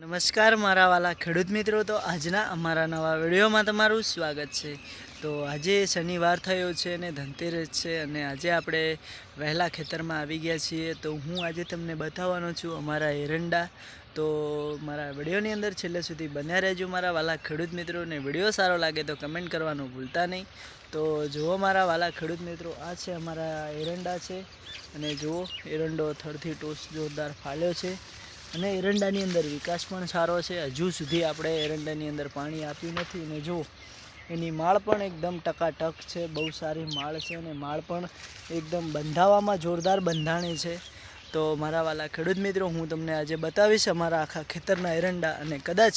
નમસ્કાર મારા વાલા ખેડૂત મિત્રો, તો આજના અમારા નવા વિડીયોમાં તમારું સ્વાગત છે. તો આજે શનિવાર થયો છે અને ધનતેરસ છે અને આજે આપણે વહેલા ખેતરમાં આવી ગયા છીએ. તો હું આજે તમને બતાવવાનો છું અમારા એરંડા. તો મારા વિડીયોની અંદર છેલ્લે સુધી બન્યા રહેજો મારા વાલા ખેડૂત મિત્રોને વીડિયો સારો લાગે તો કમેન્ટ કરવાનું ભૂલતા નહીં. તો જુઓ મારા વાલા ખેડૂત મિત્રો, આ છે અમારા એરંડા છે. અને જુઓ, એરંડો થડથી ટોસ જોરદાર ફાલ્યો છે. અને એરંડાની અંદર વિકાસ પણ સારો છે. હજુ સુધી આપણે એરંડાની અંદર પાણી આપ્યું નથી અને જો, એની માળ પણ એકદમ ટકાટક છે. બહુ સારી માળ છે અને માળ પણ એકદમ બંધાવામાં જોરદાર બંધાણી છે. તો મારા વાલા ખેડૂત મિત્રો, હું તમને આજે બતાવીશ અમારા આખા ખેતરના એરંડા અને કદાચ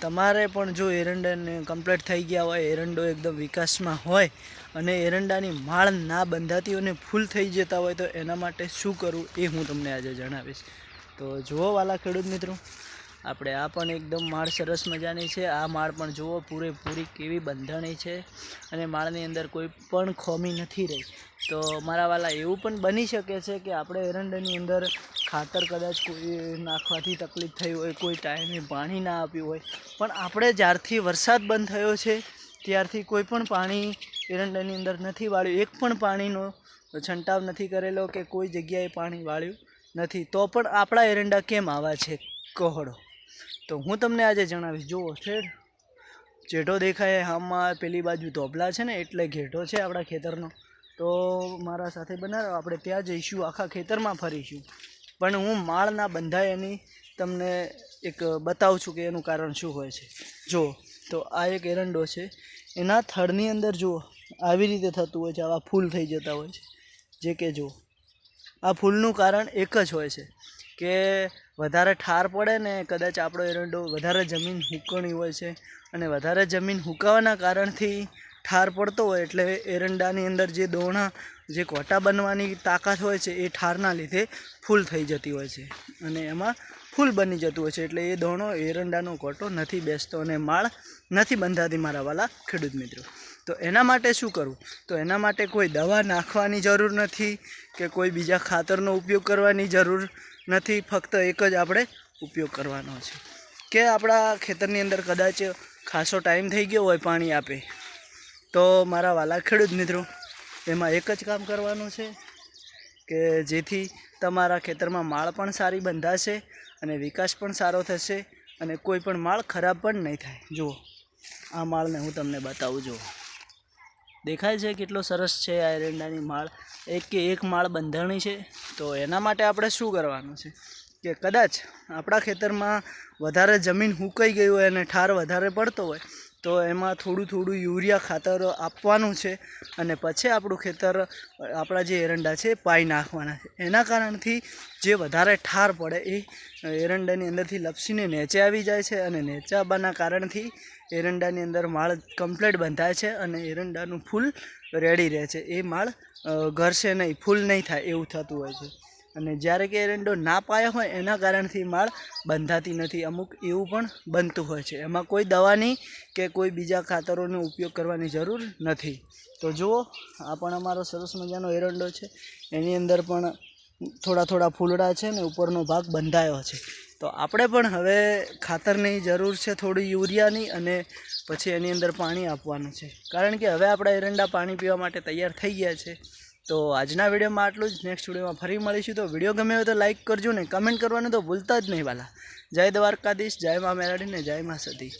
તમારે પણ જો એરંડાને કમ્પ્લીટ થઈ ગયા હોય, એરંડો એકદમ વિકાસમાં હોય અને એરંડાની માળ ના બંધાતી અને ફૂલ થઈ જતા હોય તો એના માટે શું કરવું એ હું તમને આજે જણાવીશ. તો જુઓ વાલા ખેડૂત મિત્રો, આપણે આ પણ એકદમ માળ સરસ મજાની છે. આ માળ પણ જુઓ, પૂરેપૂરી કેવી બંધાણી છે અને માળની અંદર કોઈ પણ ખોમી નથી રહી. તો મારા વાલા એવું પણ બની શકે છે કે આપણે એરંડાની અંદર ખાતર કદાચ કોઈ નાખવાથી તકલીફ થઈ હોય, કોઈ ટાઈમે પાણી ના આપ્યું હોય. પણ આપણે જ્યારથી વરસાદ બંધ થયો છે, ત્યારથી કોઈ પણ પાણી એરંડાની અંદર નથી વાળ્યું. એક પણ પાણીનો છંટાવ નથી કરેલો કે કોઈ જગ્યાએ પાણી વાળ્યું. નથી. તો પણ આપણા એરંડા કેમ આવા છે? કહોડો તો હું તમને આજે જણાવીશ. જુઓ ઠેર જેઠો દેખાય આમાં પેલી બાજુ ધોબલા છે ને, એટલે ઘેટો છે આપણા ખેતરનો. તો મારા સાથે બનાવો. આપણે ત્યાં જઈશું, આખા ખેતરમાં ફરીશું. પણ હું માળના બંધાય એની તમને એક બતાવું છું કે એનું કારણ શું હોય છે. જુઓ, તો આ એક એરંડો છે. એના થડની અંદર જુઓ, આવી રીતે થતું હોય છે. આવા ફૂલ થઈ જતા હોય છે. જે કે જુઓ આ ફૂલનું કારણ એક જ હોય છે કે વધારે ઠાર પડે ને કદાચ આપણો એરંડો વધારે જમીન હુકણી હોય છે અને વધારે જમીન હુકાવાના કારણથી ઠાર પડતો હોય એટલે એરંડાની અંદર જે દોણા, જે કોટા બનવાની તાકાત હોય છે એ ઠારના લીધે ફૂલ થઈ જતી હોય છે અને એમાં ફૂલ બની જતું હોય છે એટલે એ દોણો, એરંડાનો કોટો નથી બેસતો અને માળ નથી બંધાતી મારા વાલા ખેડૂત મિત્રો. તો એના માટે શું કરવું તો એના માટે કોઈ દવા નાખવાની જરૂર નથી કે કોઈ બીજા ખાતરનો ઉપયોગ કરવાની જરૂર નથી. ફક્ત એક જ આપણે ઉપયોગ કરવાનો છે. કે આપણા ખેતરની અંદર કદાચ ખાસો ટાઈમ થઈ ગયો હોય પાણી આપે, તો મારા વાલા ખેડૂત મિત્રો, એમાં એક જ કામ કરવાનું છે કે જેથી તમારા ખેતરમાં માળ પણ સારી બંધાશે અને વિકાસ પણ સારો થશે અને કોઈ પણ માળ ખરાબ પણ નહીં થાય. જુઓ, આ માળને હું તમને બતાવું, જુઓ. દેખાય છે કેટલો સરસ છે આ એરંડાની માળ. એક કે એક માળ બંધાણી છે. તો એના માટે આપણે શું કરવાનું છે? કે કદાચ આપણા ખેતરમાં વધારે જમીન હુકાઈ ગઈ હોય અને ઠાર વધારે પડતો હોય તો એમાં થોડું થોડું યુરિયા ખાતર આપવાનું છે અને પછી આપણું ખેતર, આપણા જે એરંડા છે પાઈ નાખવાના છે. એના કારણથી જે વધારે ઠાર પડે એ એરંડાની અંદરથી લપસીને નેચે આવી જાય છે અને નેચે આવવાના કારણથી એરંડાની અંદર માળ કમ્પ્લીટ બંધાય છે અને એરંડાનું ફૂલ રેડી રહે છે. એ માળ ઘરશે નહીં, ફૂલ નહીં થાય એવું થતું હોય છે. અને જ્યારે કે એરંડો ના પાયો હોય, એના કારણથી માળ બંધાતી નથી. અમુક એવું પણ બનતું હોય છે. એમાં કોઈ દવાની કે કોઈ બીજા ખાતરોનો ઉપયોગ કરવાની જરૂર નથી. તો જુઓ, આ પણ અમારો સરસ મજાનો એરંડો છે. એની અંદર પણ થોડા થોડા ફૂલડા છે ને, ઉપરનો ભાગ બંધાયો છે. તો આપણે પણ હવે ખાતરની જરૂર છે થોડી યુરિયાની અને પછી એની અંદર પાણી આપવાનું છે. કારણ કે હવે આપણા એરંડા પાણી પીવા માટે તૈયાર થઈ ગયા છે. તો આજના વિડીયોમાં આટલું જ. નેક્સ્ટ વિડીયોમાં ફરી મળીશું. તો વીડિયો ગમે હોય તો લાઈક કરજો ને કમેન્ટ કરવાનું તો ભૂલતા જ નહીં વાલા. જય દ્વારકાધીશ, જય મા મેરાડી ને જય મા સતી.